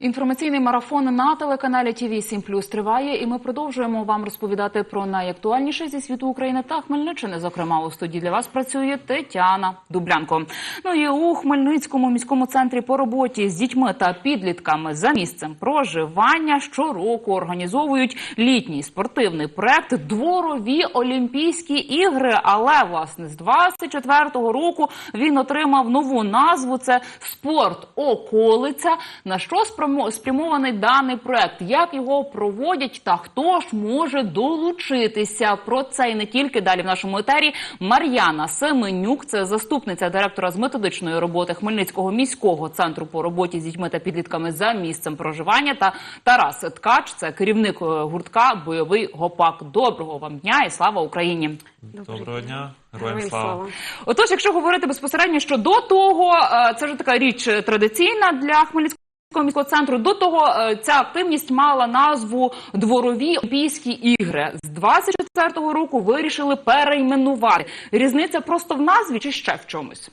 Інформаційний марафон на телеканалі ТВ 7 триває, і ми продовжуємо вам розповідати про найактуальніше зі світу України та Хмельниччини. Зокрема, у студії для вас працює Тетяна Дублянко. Ну і у Хмельницькому міському центрі по роботі з дітьми та підлітками за місцем проживання щороку організовують літній спортивний проект Дворові Олімпійські ігри. Але власне з 24-го року він отримав нову назву. Це спорт околиця. На що спрямо- спрямований даний проект? Як його проводять та хто ж може долучитися? Про це і не тільки далі в нашому етері. Мар'яна Семенюк, це заступниця директора з методичної роботи Хмельницького міського центру по роботі з дітьми та підлітками за місцем проживання. Та Тарас Ткач, це керівник е, гуртка Бойовий гопак. Доброго вам дня і слава Україні! Доброго дня, героям слава. Отож, якщо говорити безпосередньо, що до того е, це вже така річ е, традиційна для Хмельницького міського центру. До того е, ця активність мала назву Дворові Олімпійські ігри. З 24-го року вирішили перейменувати. Різниця просто в назві чи ще в чомусь?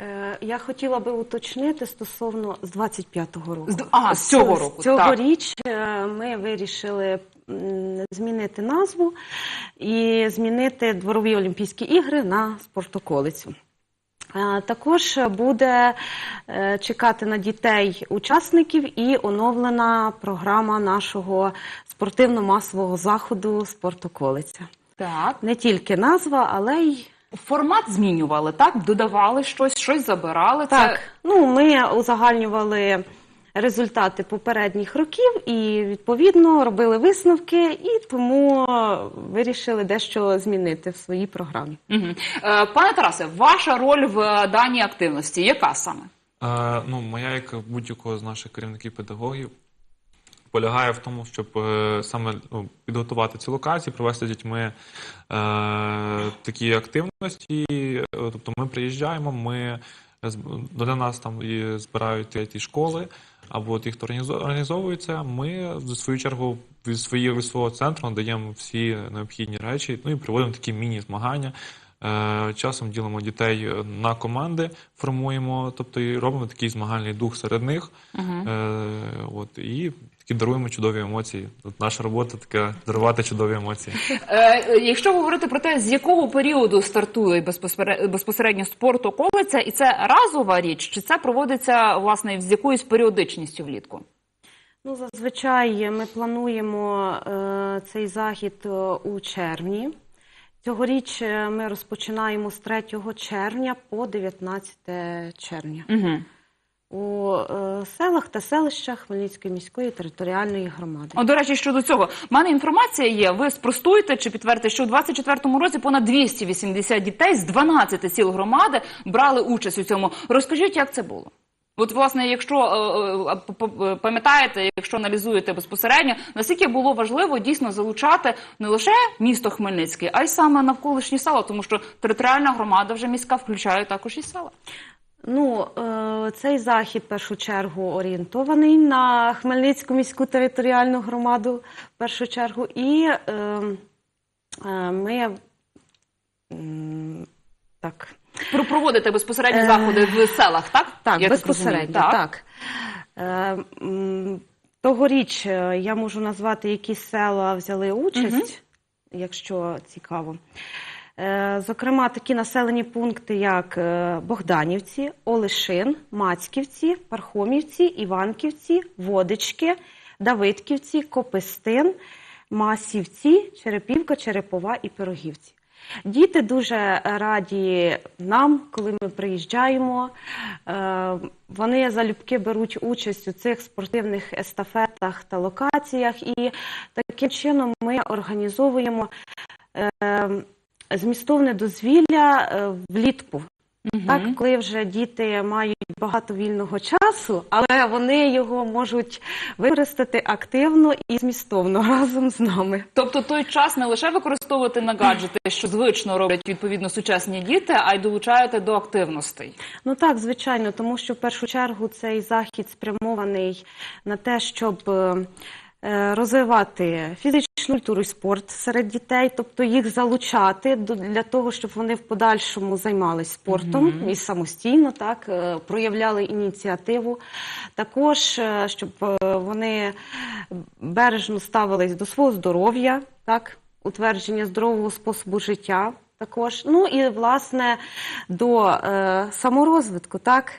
Е, Я хотіла би уточнити стосовно з 25-го року. З- ага, з цього року, Цьогоріч е, ми вирішили змінити назву і змінити дворові Олімпійські ігри на спортоколицю. Е, Також буде е, чекати на дітей учасників і оновлена програма нашого спортивно-масового заходу Спортоколиця. Так. Не тільки назва, але й Формат змінювали, так? Додавали щось, щось забирали. Так, ну ми узагальнювали результати попередніх років і відповідно робили висновки, і тому вирішили дещо змінити в своїй програмі. Угу. Е, пане Тарасе, ваша роль в е, даній активності яка саме? Е, ну, моя, як будь-якого з наших керівників педагогів, полягає в тому, щоб е, саме ну, підготувати ці локації, провести з дітьми е, такі активності. Е, Тобто ми приїжджаємо, ми з- до нас там і збирають ті- школи, або ті, хто організовується. Ми в свою чергу від своєї від свого центру надаємо всі необхідні речі, ну і проводимо такі міні-змагання. Е, Часом ділимо дітей на команди, формуємо, тобто і робимо такий змагальний дух серед них. Е, от, і такі даруємо чудові емоції. От наша робота така дарувати чудові емоції. Е, якщо говорити про те, з якого періоду стартує безпосередньо, безпосередньо спорт околиця, і це разова річ, чи це проводиться власне з якоюсь періодичністю влітку? Ну, зазвичай ми плануємо е, цей захід е, у червні. Цьогоріч е, ми розпочинаємо з 3 червня по 19 червня Угу. У е, селах та селищах Хмельницької міської територіальної громади. О, до речі, щодо цього, в мене інформація є. Ви спростуєте чи підтвердите, що у 24-му році понад 280 дітей з 12 сіл громади брали участь у цьому. Розкажіть, як це було? От, власне, якщо е, е, пам'ятаєте, якщо аналізуєте безпосередньо, наскільки було важливо дійсно залучати не лише місто Хмельницький, а й саме навколишні села, тому що територіальна громада вже міська включає також і села. Ну, е, цей захід в першу чергу орієнтований на Хмельницьку міську територіальну громаду в першу чергу. І е, е, ми так, Про проводити безпосередньо Е, заходи в селах, так? так Я безпосередньо. так. Е, Тогоріч я можу назвати, які села взяли участь, якщо цікаво. Е, Зокрема, такі населені пункти, як е, Богданівці, Олешин, Мацьківці, Пархомівці, Іванківці, Водички, Давидківці, Копистин, Масівці, Черепівка, Черепова і Пирогівці. Діти дуже раді нам, коли ми приїжджаємо. Е, Вони залюбки беруть участь у цих спортивних естафетах та локаціях, і таким чином ми організовуємо змістовне дозвілля е, влітку. Так, коли вже діти мають багато вільного часу, але вони його можуть використати активно і змістовно разом з нами. Тобто той час не лише використовувати на гаджети, що звично роблять відповідно сучасні діти, а й долучаєте до активностей. Ну так, звичайно, тому що в першу чергу цей захід спрямований на те, щоб е, розвивати фізичну культуру і спорт серед дітей, тобто їх залучати для того, щоб вони в подальшому займалися спортом і самостійно так е, проявляли ініціативу. Також е, щоб е, вони бережно ставились до свого здоров'я, так, утвердження здорового способу життя. Також, ну і власне до е, саморозвитку, так.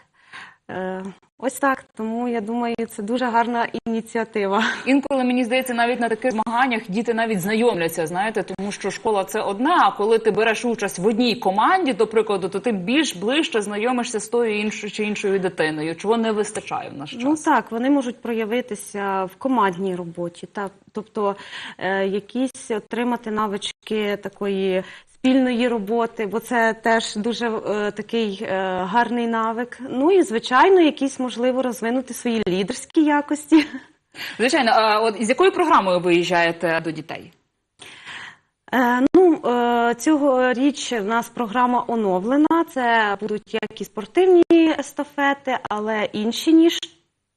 Е, ось так. Тому я думаю, це дуже гарна ініціатива. Інколи мені здається, навіть на таких змаганнях діти навіть знайомляться, знаєте, тому що школа це одне. А коли ти береш участь в одній команді, до прикладу, то ти більш ближче знайомишся з тою іншою чи іншою дитиною, чого не вистачає в наш час. Ну так, вони можуть проявитися в командній роботі, так, тобто е, якісь отримати навички такої спільної роботи, бо це теж дуже е, такий е, гарний навик. Ну і звичайно, якісь можливо розвинути свої лідерські якості. Звичайно, а от з якою програмою ви їжджаєте до дітей? Е, Ну, е, цьогоріч в нас програма оновлена. Це будуть як і спортивні естафети, але інші ніж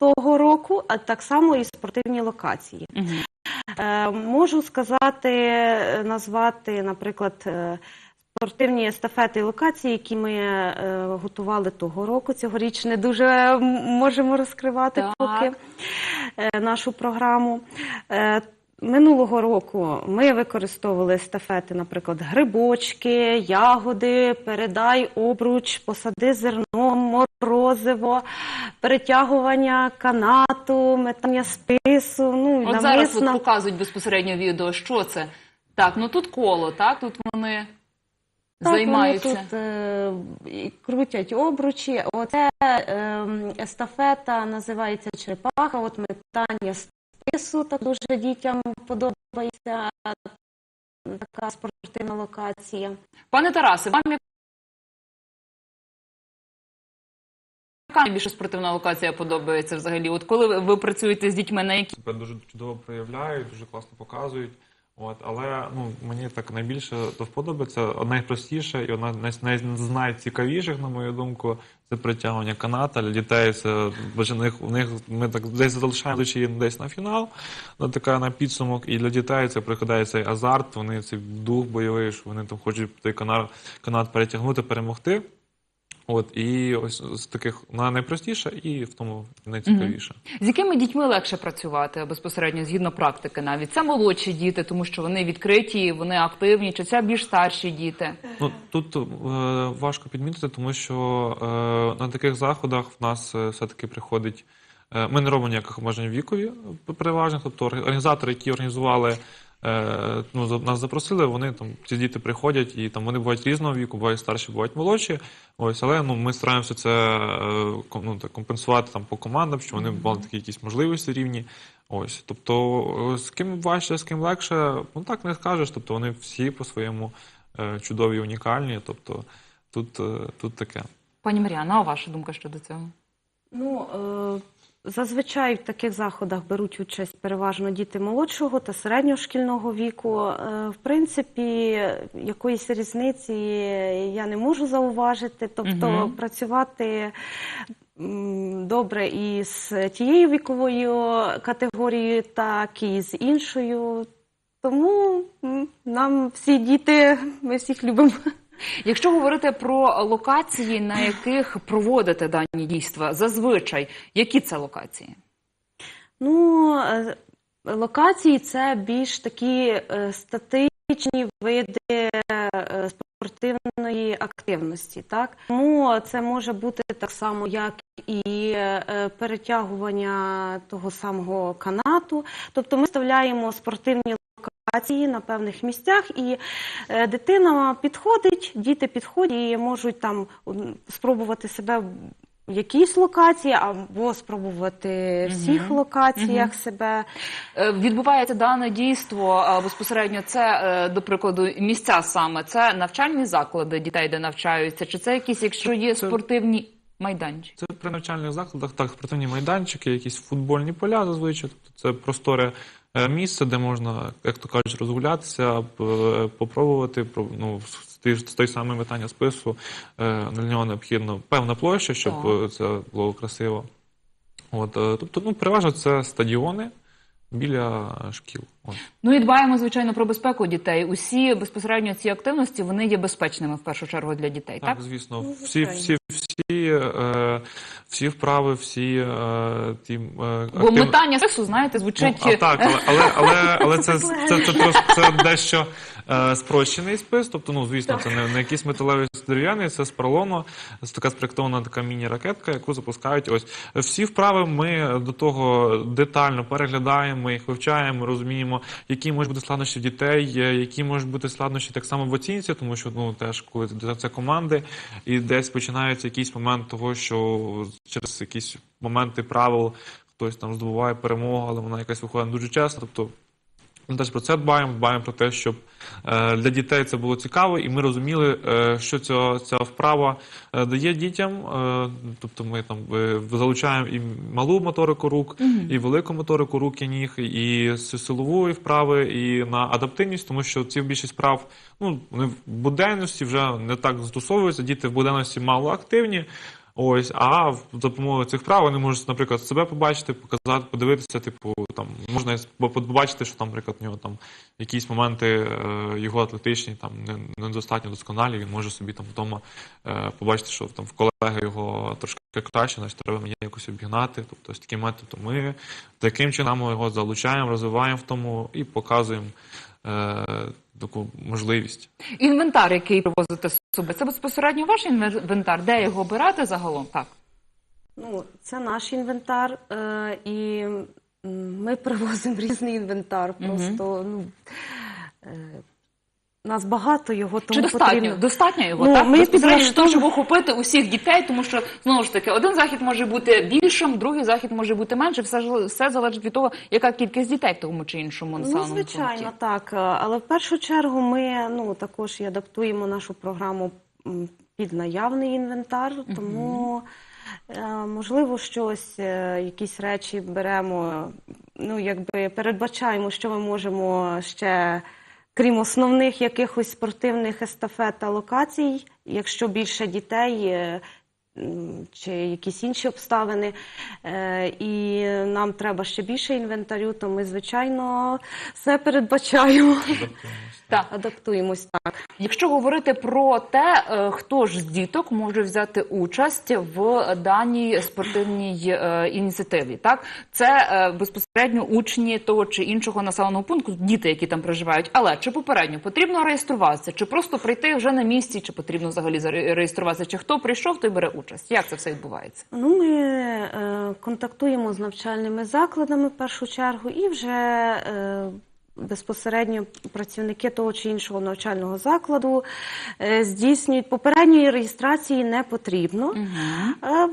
того року, а так само і спортивні локації. Е, Можу сказати, е, назвати, наприклад, е, спортивні естафети і локації, які ми е, готували того року. Цьогоріч не дуже можемо розкривати Так. поки е, нашу програму. Е, Минулого року ми використовували естафети, наприклад, грибочки, ягоди, передай обруч, посади зерно, морозиво, перетягування канату, метання спису. Ну, От зараз от показують безпосередньо відео, що це? Так, ну тут коло, так, тут вони Так, займаються. Вони тут е, крутять обручі. Оце е, естафета називається черепаха. От метання спису так дуже дітям подобається така спортивна локація. Пане Тарасе, вам яка найбільше спортивна локація подобається взагалі? От коли ви, ви працюєте з дітьми, на які себе дуже чудово проявляють, дуже класно показують. От, але ну, мені так найбільше то вподобається. Найпростіше і одна з найцікавіших, на мою думку, це притягування каната. Для дітей це бо них, в них ми так десь залишаємо десь на фінал, на така на підсумок. І для дітей це прикладає цей азарт, вони цей дух бойовий, що вони там хочуть той канат, канат перетягнути, перемогти. От і ось з таких на найпростіше і в тому найцікавіше. з якими дітьми легше працювати безпосередньо згідно практики? Навіть це молодші діти, тому що вони відкриті, вони активні, чи це більш старші діти? Ну тут е, важко підмітити, тому що е, на таких заходах в нас е, все-таки приходить. Е, ми не робимо ніяких обмежень вікові переважно. Тобто орг- організатори, які організували, е, ну, нас запросили, вони там ці діти приходять і там вони бувають різного віку, бувають старші, бувають молодші. Ось, але ну ми стараємося це е, ну, так, компенсувати там по командам, щоб вони мали такі якісь можливості рівні. Ось, тобто, е, з ким важче, з ким легше, ну так не скажеш. Тобто вони всі по-своєму е, чудові, унікальні. Тобто тут, е, тут таке. Пані Маріана, а ваша думка щодо цього? Ну, е, зазвичай в таких заходах беруть участь переважно діти молодшого та середнього шкільного віку. Е, в принципі, якоїсь різниці я не можу зауважити. Тобто Мгм. працювати добре і з тією віковою категорією, так і з іншою. Тому нам всі діти, ми всіх любимо. Якщо говорити про локації, на яких проводите дані дійства, зазвичай які це локації? Ну, е, локації це більш такі е, статичні види е, спортивної активності. Так? Тому це може бути так само, як і перетягування того самого канату. Тобто ми вставляємо спортивні локації на певних місцях, і е, дитина підходить, діти підходять і можуть там спробувати себе в якійсь локації або спробувати в всіх Мгм. локаціях себе. Е, Відбувається дане дійство безпосередньо. Це е, до прикладу місця саме це навчальні заклади дітей, де навчаються, чи це якісь, якщо є Це- спортивні майданчики? Це при навчальних закладах, так, спортивні майданчики, якісь футбольні поля зазвичай. Тобто це просторе е, місце, де можна, як то кажуть, розгулятися, попробувати ну, з той- з самий метання спису. е, Для нього необхідно певна площа, щоб Так. е, це було красиво. От, е, тобто, ну, переважно це стадіони. біля шкіл. От. Ну і дбаємо, звичайно, про безпеку дітей. Усі безпосередньо ці активності вони є безпечними в першу чергу для дітей. Так, Так, звісно, Ну, всі, всі, всі, е, всі вправи, всі е, ті е, бо метання сексу, знаєте, звучить Ну, а так, але, але, але, але це, це, це, трошки це дещо е, спрощений спис. Тобто, ну звісно, це не, не якийсь металевий дерев'яний, це з це така спроєктована така міні-ракетка, яку запускають. Ось всі вправи ми до того детально переглядаємо, їх вивчаємо, розуміємо, які можуть бути складнощі дітей, е, які можуть бути складнощі так само в оцінці, тому що ну теж коли це- це команди, і десь починається якийсь момент того, що через якісь моменти правил хтось там здобуває перемогу, але вона якась виходить дуже часто. Тобто ми теж про це дбаємо, дбаємо про те, щоб е, для дітей це було цікаво, і ми розуміли, е, що ця, ця вправа е, дає дітям. Тобто ми там залучаємо і малу моторику рук, і велику моторику рук і ніг, і силової вправи, і на адаптивність, тому що ці більшість вправ ну, вони в буденності вже не так застосовуються. Діти в буденності мало активні. Ось, а в- за допомогою цих вправ вони можуть, наприклад, себе побачити, показати, подивитися, типу, там можна побачити, що наприклад, у нього там якісь моменти е, його атлетичні там не, недостатньо досконалі. Він може собі там вдома е, побачити, що там в колеги його трошки краще, значить треба мені якось обігнати. Тобто ось такий метод. То ми таким чином його залучаємо, розвиваємо в тому і показуємо е, таку можливість. інвентар, який привозите з собою, це безпосередньо ваш інвентар. Де його обирати загалом? Так. Ну, це наш інвентар, е, і ми привозимо різний інвентар. Просто ну, е, нас багато його, тому Чи достатньо? потрібно. Достатньо його, Ну, так? ми Безпосередньо того, щоб охопити усіх дітей, тому що, знову ж таки, один захід може бути більшим, другий захід може бути меншим. Все, все залежить від того, яка кількість дітей в тому чи іншому Ну, звичайно, пункті. так. Е, Але в першу чергу ми ну, також і адаптуємо нашу програму під наявний інвентар, тому е, можливо щось, е, якісь речі беремо, ну якби передбачаємо, що ми можемо ще. Крім основних якихось спортивних естафет та локацій, якщо більше дітей е, чи якісь інші обставини, е, і нам треба ще більше інвентарю, то ми, звичайно, все передбачаємо. Так. Адаптуємось так. Якщо говорити про те, е, хто ж з діток може взяти участь в даній спортивній е, ініціативі, так це безпосередньо учні того чи іншого населеного пункту, діти, які там проживають. Але чи попередньо потрібно реєструватися, чи просто прийти вже на місці, чи потрібно взагалі заре- реєструватися? Чи хто прийшов, той бере участь? Як це все відбувається? Ну, ми е, контактуємо з навчальними закладами в першу чергу і вже е, безпосередньо працівники того чи іншого навчального закладу е, здійснюють попередньої реєстрації не потрібно. Е,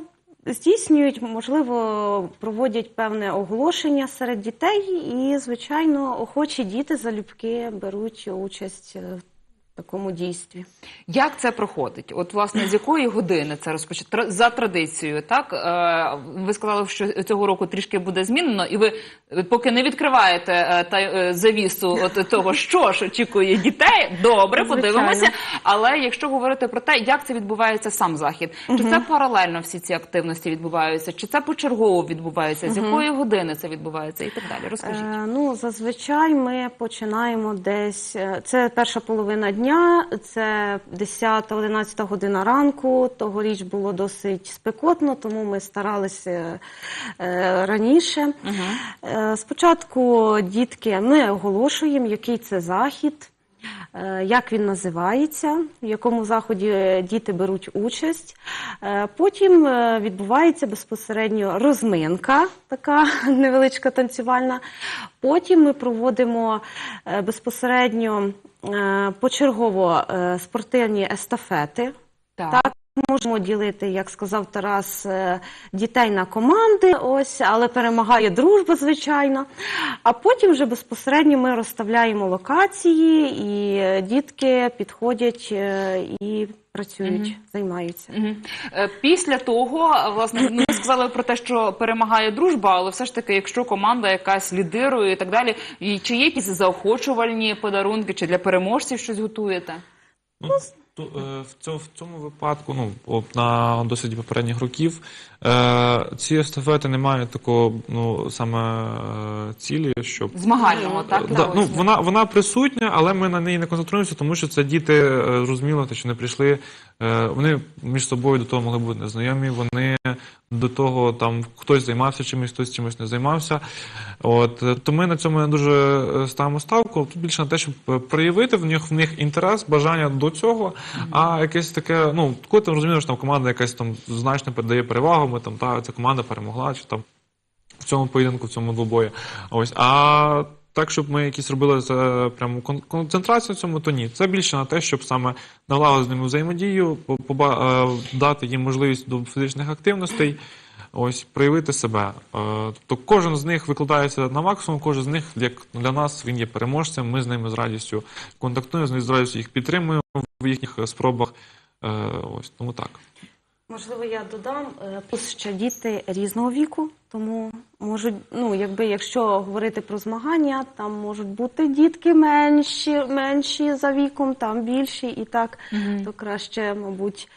Здійснюють, можливо, проводять певне оголошення серед дітей, і, звичайно, охочі діти залюбки беруть участь в такому дійстві. Як це проходить? От власне з якої години це розпочати за традицією? Так е, ви сказали, що цього року трішки буде змінено, і ви е, поки не відкриваєте е, та е, завісу от того, що ж очікує дітей. Добре, Звичайно. подивимося. Але якщо говорити про те, як це відбувається сам захід, чи це паралельно всі ці активності відбуваються, чи це почергово відбувається, з якої години це відбувається, і так далі. Розкажіть. Е, ну, зазвичай ми починаємо десь. Це перша половина дня, це 10-11 година ранку. Тогоріч було досить спекотно, тому ми старалися е, раніше. Угу. спочатку дітки ми оголошуємо, який це захід. Е, Як він називається, в якому заході е, діти беруть участь. Е, Потім відбувається безпосередньо розминка, така невеличка танцювальна. Потім ми проводимо безпосередньо почергово спортивні естафети. Так. Можемо ділити, як сказав Тарас, е, дітей на команди, ось, але перемагає дружба, звичайно. А потім вже безпосередньо ми розставляємо локації, і е, дітки підходять е, і працюють, займаються. Мгм. Е, Після того, власне, ми сказали про те, що перемагає дружба, але все ж таки, якщо команда якась лідирує і так далі, і чи є якісь заохочувальні подарунки, чи для переможців щось готуєте? ту- в цьому, в цьому випадку, ну, на досвіді попередніх років, е, ці естафети не мають такого, ну, саме е, цілі, щоб Змагального, так? Да, ну, вона, вона присутня, але ми на неї не концентруємося, тому що це діти, розуміло, зрозуміло, те, що не прийшли. Е, Вони між собою до того могли бути незнайомі, вони до того там хтось займався чимось, хтось чимось не займався. От, е, то ми на цьому не дуже е, ставимо ставку. Тут більше на те, щоб проявити в них в них інтерес, бажання до цього. А якесь таке, ну, коли ти розумієш, що там команда якась там значно передає перевагу, ми там та ця команда перемогла, чи там в цьому поєдинку, в цьому двобої. Ось. А так, щоб ми якісь робили за прямо кон- концентрацію в цьому, то ні. Це більше на те, щоб саме налагодити ними взаємодію, е, дати їм можливість до фізичних активностей. Ось проявити себе. Е, Тобто кожен з них викладається на максимум, кожен з них, як для нас, він є переможцем. Ми з ними з радістю контактуємо, з ними з радістю їх підтримуємо в їхніх е, спробах. Е, Ось тому так. Можливо, я додам плюс ще діти різного віку, тому можуть, ну якби якщо говорити про змагання, там можуть бути дітки менші, менші за віком, там більші, і так то краще, мабуть,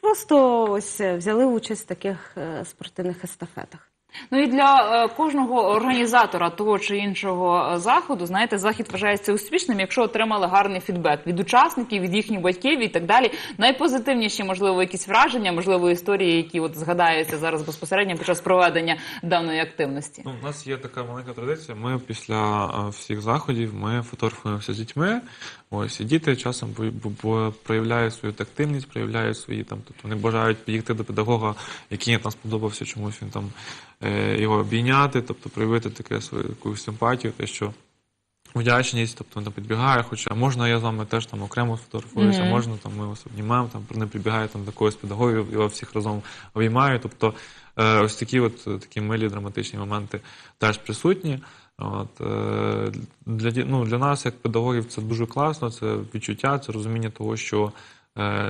просто ось е, взяли участь в таких е, спортивних естафетах. Ну і для е, кожного організатора того чи іншого е, заходу, знаєте, захід вважається успішним, якщо отримали гарний фідбек від учасників, від їхніх батьків і так далі. Найпозитивніші, можливо, якісь враження, можливо, історії, які от згадаються зараз безпосередньо під час проведення даної активності. Ну, у нас є така маленька традиція. Ми після е, всіх заходів ми фотографуємося з дітьми. Ось і діти часом проявляють свою тактильність, проявляють свої там, тобто вони бажають підійти до педагога, який там сподобався, чомусь він там його обійняти, тобто проявити таке свою якусь симпатію, те, що. Вдячність, тобто не підбігає, хоча можна я з вами теж там окремо сфотографуюся, Мгм. можна там ми вас обнімаємо, там не прибігає там до когось педагогів, його всіх разом обіймаю. Тобто е, ось такі от е, такі милі драматичні моменти теж присутні. От, е, для, ну, для нас, як педагогів, це дуже класно, це відчуття, це розуміння того, що е,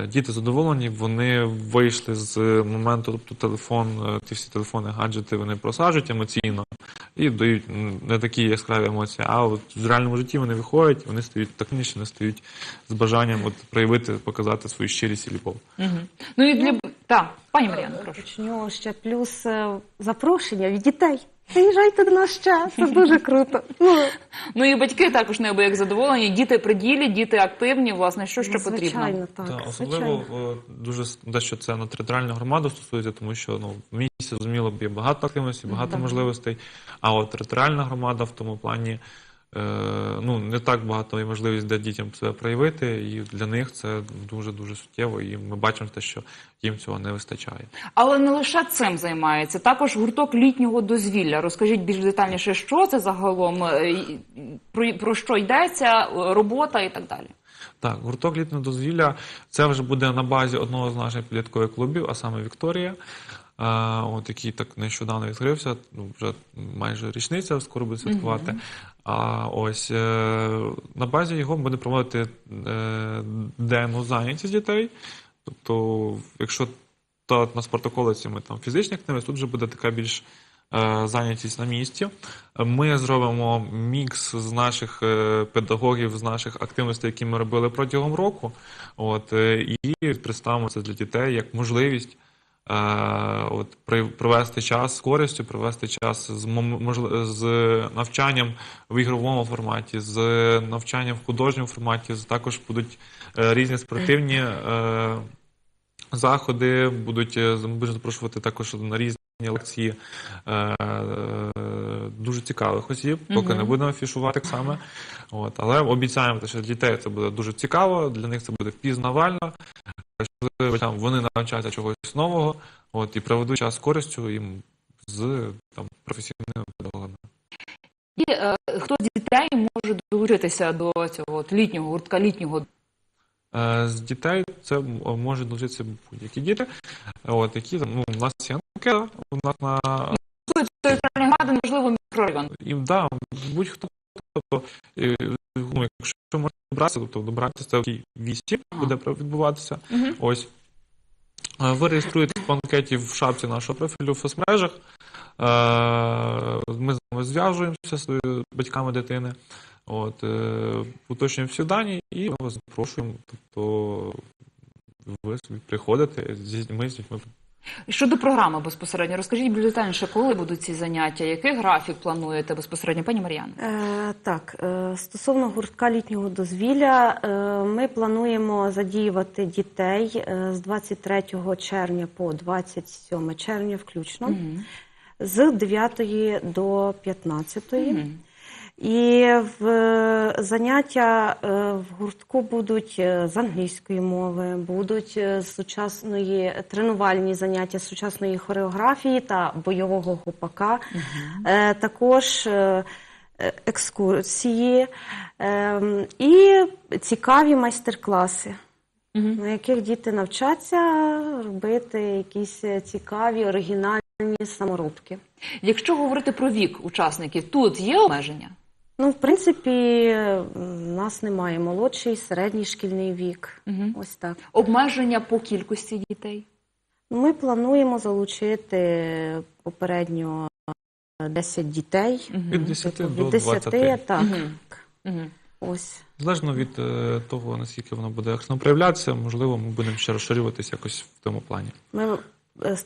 діти задоволені, вони вийшли з моменту, тобто телефон, е, ті всі телефони, гаджети, вони просаджують емоційно і дають не такі яскраві емоції. А от в реальному житті вони виходять, вони стають тактичні, вони стають з бажанням от, проявити, показати свою щирість і любов. Угу. Ну і для так, пані Мар'яна, прошу. Почню ще плюс е, запрошення від дітей. Приїжджайте до нас ще, це дуже круто. Ну, Ну і батьки також неабияк задоволені. Діти при ділі, діти активні. Власне, що ще потрібно? звичайно, так. Так, особливо звичайно. е, дуже с- дещо це на територіальну громаду стосується, тому що ну в місті зрозуміло є багато активності, багато можливостей. А от територіальна громада в тому плані ну не так багато є можливість де дітям себе проявити, і для них це дуже дуже суттєво. І ми бачимо те, що їм цього не вистачає. Але не лише цим займається. Також гурток літнього дозвілля. Розкажіть більш детальніше, що це загалом, е, про, про що йдеться, е, робота і так далі. Так, гурток літнього дозвілля це вже буде на базі одного з наших підліткових клубів, а саме Вікторія. От який так нещодавно відкрився, ну вже майже річниця скоро буде святкувати. А ось е, на базі його буде проводити е, денну зайнятість дітей. Тобто, якщо то на спортоколиці ми там фізичні активності, тут вже буде така більш е, зайнятість на місці. Ми зробимо мікс з наших педагогів, з наших активностей, які ми робили протягом року. От, і представимо це для дітей як можливість. Е, От провести час з користю, провести час з з навчанням в ігровому форматі, з навчанням в художньому форматі. Також будуть е, різні спортивні е, заходи, будуть е, запрошувати також на різні лекції дуже цікавих осіб, поки Мгм. не будемо афішувати саме. От, але обіцяємо, що для дітей це буде дуже цікаво, для них це буде пізнавально. Що Там вони навчаються чогось нового, от і проведуть час з користю їм з там професійними педагогами. І е, хто з дітей може долучитися до цього от, літнього гуртка, літнього Е, З дітей це м- можуть долучитися будь-які діти, от які там, ну, у нас є анкета, у нас на територіальної громади, можливо, мікрорайон. І да, будь-хто, тобто, ну, якщо можна добратися, тобто добратися це такий вісті буде відбуватися. Мгм. Ось. Ви реєструєтесь по анкеті в шапці нашого профілю в соцмережах. Е, Ми з вами зв'яжуємося з батьками дитини. От, е, уточнюємо всі дані і ми вас запрошуємо. Тобто ви собі приходите з дітьми, з дітьми. Щодо програми безпосередньо, розкажіть більш детальніше, коли будуть ці заняття, який графік плануєте безпосередньо, пані Мар'яна? Е, так, е, стосовно гуртка літнього дозвілля, е, ми плануємо задіювати дітей е, з 23 червня по 27 червня включно, з 9 до 15. І в е, заняття е, в гуртку будуть е, з англійської мови, будуть з сучасної тренувальні заняття з сучасної хореографії та бойового гупака. Е, Також екскурсії е, і цікаві майстер-класи. На яких діти навчаться робити якісь цікаві оригінальні саморобки. Якщо говорити про вік учасників, тут є обмеження? Ну, в принципі, в нас немає молодший, середній шкільний вік. Ось так. Обмеження по кількості дітей? Ми плануємо залучити попередньо е, 10 дітей. Від 10 Типу, до від 10, 20. так. Мгм. Ось. Залежно від е, того, наскільки воно буде проявлятися, можливо, ми будемо ще розширюватися якось в тому плані. Ми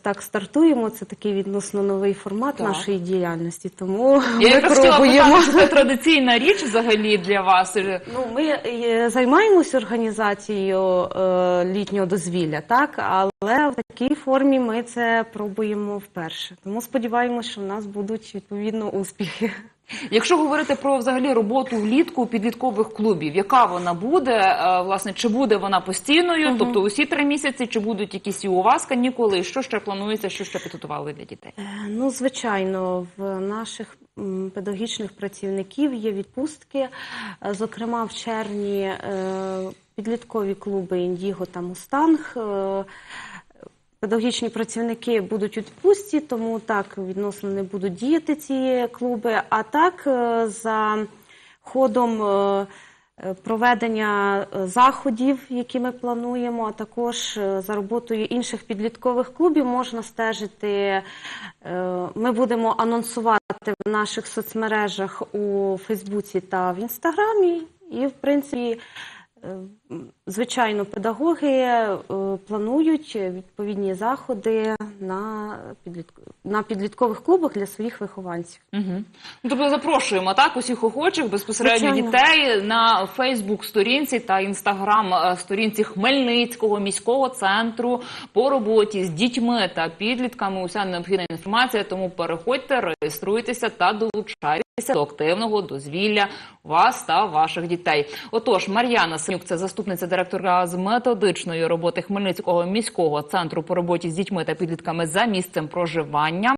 так стартуємо. Це такий відносно новий формат Так. нашої діяльності, тому Я ми якраз хотіла пробуємо. питати, чи це традиційна річ взагалі для вас? Ну, ми е, займаємось організацією е, літнього дозвілля, так, але в такій формі ми це пробуємо вперше. Тому сподіваємося, що в нас будуть відповідно успіхи. Якщо говорити про взагалі роботу влітку підліткових клубів, яка вона буде? Е, Власне, чи буде вона постійною, тобто усі три місяці, чи будуть якісь і у вас канікули? І Що ще планується, що ще підготували для дітей? Е, Ну, звичайно, в наших педагогічних працівників є відпустки. Е, Зокрема, в червні підліткові клуби Індіго та Мустанг. Педагогічні працівники будуть у відпустці, тому так відносно не будуть діяти ці клуби. А так, е, за ходом е, е, проведення заходів, які ми плануємо, а також за роботою інших підліткових клубів можна стежити. Ми будемо анонсувати в наших соцмережах у Фейсбуці та в Інстаграмі. І, в принципі, звичайно, педагоги е, планують відповідні заходи на, на підліткових клубах для своїх вихованців. Угу. Тобто запрошуємо так усіх охочих безпосередньо Звичайно. дітей на Фейсбук-сторінці та інстаграм-сторінці Хмельницького міського центру по роботі з дітьми та підлітками. Уся необхідна інформація. Тому переходьте, реєструйтеся та долучайтеся до активного дозвілля вас та ваших дітей. Отож, Мар'яна Синюк, це заступниця директора з методичної роботи Хмельницького міського центру по роботі з дітьми та підлітками за місцем проживання.